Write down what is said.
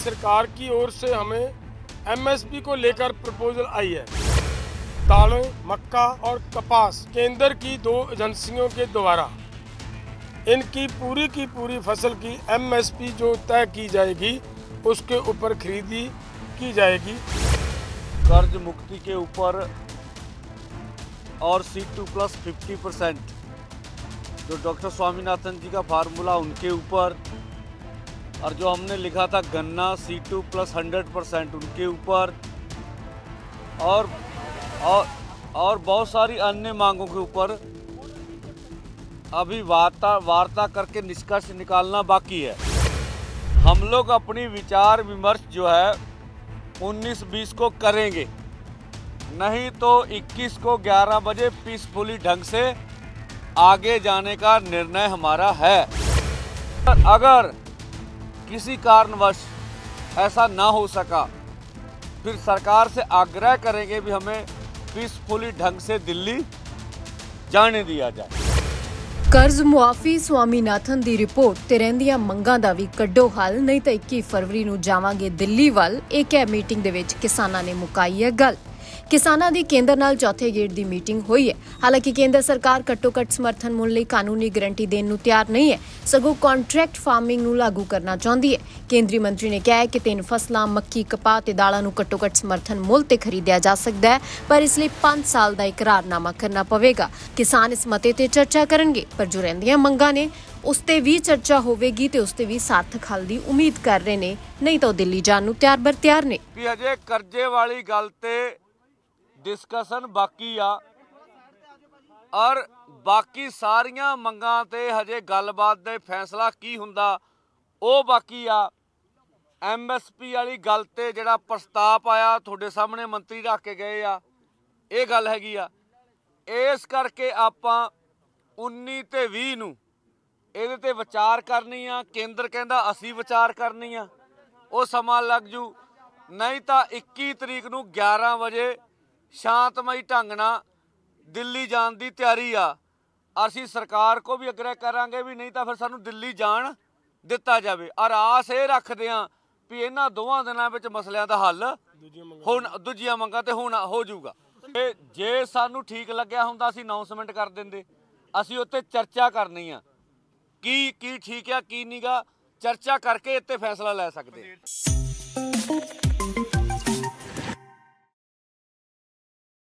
सरकार की ओर से हमें एमएसपी को लेकर प्रपोजल आई है। दालें, मक्का और कपास केंद्र की दो एजेंसियों के द्वारा। इनकी पूरी की पूरी फ़सल की एमएसपी जो तय की जाएगी, उसके ऊपर खरीदी की जाएगी। कर्ज मुक्ति के ऊपर और C two plus fifty percent जो डॉक्टर स्वामीनाथन जी का फार्मूला उनके ऊपर और जो हमने लिखा था, गन्ना C two plus hundred percent उनके ऊपर। और और और बहुत सारी अन्य मांगों के ऊपर। अभी वार्ता वार्ता करके निष्कर्ष निकालना बाकी है। हम लोग अपनी विचार विमर्श जो है 19-20 को करेंगे। नहीं तो 21 को 11 बजे पीसफुली ढंग से आगे जाने का निर्णय हमारा है। अगर किसी कारणवश ऐसा ना हो सका फिर सरकार से आग्रह करेंगे भी हमें पीसफुली ढंग से दिल्ली जाने दिया जाए ਕਰਜ਼ ਮੁਆਫੀ ਸਵਾਮੀਨਾਥਨ ਦੀ ਰਿਪੋਰਟ ਤੇ ਰਹਿੰਦੀਆਂ ਮੰਗਾਂ ਦਾ ਵੀ ਕੱਢੋ ਹੱਲ ਨਹੀਂ ਤਾਂ 21 ਫਰਵਰੀ ਨੂੰ ਜਾਵਾਂਗੇ ਦਿੱਲੀ ਵੱਲ ਇਹ ਕਹਿ ਮੀਟਿੰਗ ਦੇ ਵਿੱਚ ਕਿਸਾਨਾਂ ਨੇ ਮੁਕਾਈ ਹੈ ਗੱਲ ਕਿਸਾਨਾਂ ਦੀ ਕੇਂਦਰ ਨਾਲ ਚੌਥੇ ਗੇੜ ਦੀ ਮੀਟਿੰਗ ਹੋਈ ਹੈ। ਹਾਲਾਂਕਿ ਕੇਂਦਰ ਸਰਕਾਰ ਘੱਟੋ-ਘੱਟ ਸਮਰਥਨ ਮੁੱਲ ਲਈ ਕਾਨੂੰਨੀ ਗਾਰੰਟੀ ਦੇਣ ਨੂੰ ਤਿਆਰ ਨਹੀਂ ਹੈ। ਸਗੋਂ ਕੰਟਰੈਕਟ ਫਾਰਮਿੰਗ ਨੂੰ ਲਾਗੂ ਕਰਨਾ ਚਾਹੁੰਦੀ ਹੈ। ਕੇਂਦਰੀ ਮੰਤਰੀ ਨੇ ਕਿਹਾ ਕਿ ਤਿੰਨ ਫਸਲਾਂ, ਮੱਕੀ, ਕਪਾਹ ਤੇ ਦਾਲਾਂ ਨੂੰ ਘੱਟੋ-ਘੱਟ ਸਮਰਥਨ ਮੁੱਲ ਤੇ ਖਰੀਦਿਆ ਜਾ ਸਕਦਾ ਹੈ, ਪਰ ਇਸ ਲਈ 5 ਸਾਲ ਦਾ ਇਕਰਾਰਨਾਮਾ ਕਰਨਾ ਪਵੇਗਾ। ਕਿਸਾਨ ਇਸ ਮਤੇ ਤੇ ਚਰਚਾ ਕਰਨਗੇ, ਪਰ ਜੋ ਰਹਿੰਦੀਆਂ ਮੰਗਾਂ ਨੇ, ਉਸ ਤੇ ਵੀ ਚਰਚਾ ਹੋਵੇਗੀ ਤੇ ਉਸ ਤੇ ਵੀ ਸਾਰਥਕ ਹੱਲ ਦੀ ਉਮੀਦ ਕਰ ਰਹੇ ਨੇ। ਨਹੀਂ ਤਾਂ ਉਹ ਦਿੱਲੀ ਜਾਣ ਨੂੰ ਤਿਆਰ ਬਰ ਤਿਆਰ ਨੇ। ਵੀ ਹਜੇ ਕਰਜ਼ੇ ਵਾਲੀ ਗੱਲ ਤੇ ਡਿਸਕਸ਼ਨ ਬਾਕੀ ਆ। ਔਰ ਬਾਕੀ ਸਾਰੀਆਂ ਮੰਗਾਂ ਤੇ ਹਜੇ ਗੱਲਬਾਤ ਦੇ ਫੈਸਲਾ ਕੀ ਹੁੰਦਾ, ਉਹ ਬਾਕੀ ਆ। ਐਮਐਸਪੀ ਵਾਲੀ ਗੱਲ ਤੇ ਜਿਹੜਾ ਪ੍ਰਸਤਾਵ ਆਇਆ, ਤੁਹਾਡੇ ਸਾਹਮਣੇ ਮੰਤਰੀ ਰੱਖ ਕੇ ਗਏ ਆ, ਇਹ ਗੱਲ ਹੈਗੀ ਆ। ਇਸ ਕਰਕੇ ਆਪਾਂ 19 ਤੇ 20 ਨੂੰ ਇਹਦੇ ਤੇ ਵਿਚਾਰ ਕਰਨੀ ਆ, ਕੇਂਦਰ ਕਹਿੰਦਾ ਅਸੀਂ ਵਿਚਾਰ ਕਰਨੀ ਆ, ਉਹ ਸਮਾਂ ਲੱਗ ਜੂ। ਨਹੀਂ ਤਾਂ 21 ਤਰੀਕ ਨੂੰ 11 ਵਜੇ ਸ਼ਾਂਤਮਈ ਢੰਗ ਨਾਲ ਦਿੱਲੀ ਜਾਣ ਦੀ ਤਿਆਰੀ ਆ। ਅਸੀਂ ਸਰਕਾਰ ਕੋ ਵੀ ਅਗਰੇ ਕਰਾਂਗੇ ਵੀ ਨਹੀਂ ਤਾਂ ਫਿਰ ਸਾਨੂੰ ਦਿੱਲੀ ਜਾਣ ਦਿੱਤਾ ਜਾਵੇ। ਔਰ ਆਸ ਇਹ ਰੱਖਦੇ ਆ ਵੀ ਇਹਨਾਂ ਦੋਵਾਂ ਦਿਨਾਂ ਵਿੱਚ ਮਸਲਿਆਂ ਦਾ ਹੱਲ ਹੁਣ ਦੂਜੀਆਂ ਮੰਗਾਂ ਤੇ ਹੁਣ ਹੋ ਜਾਊਗਾ। ਤੇ ਜੇ ਸਾਨੂੰ ਠੀਕ ਲੱਗਿਆ ਹੁੰਦਾ ਅਸੀਂ ਅਨਾਉਂਸਮੈਂਟ ਕਰ ਦਿੰਦੇ। ਅਸੀਂ ਉੱਤੇ ਚਰਚਾ ਕਰਨੀ ਆ। ਕੀ ਕੀ ਠੀਕ ਆ ਕੀ ਨਹੀਂਗਾ ਚਰਚਾ ਕਰਕੇ ਇੱਥੇ ਫੈਸਲਾ ਲੈ ਸਕਦੇ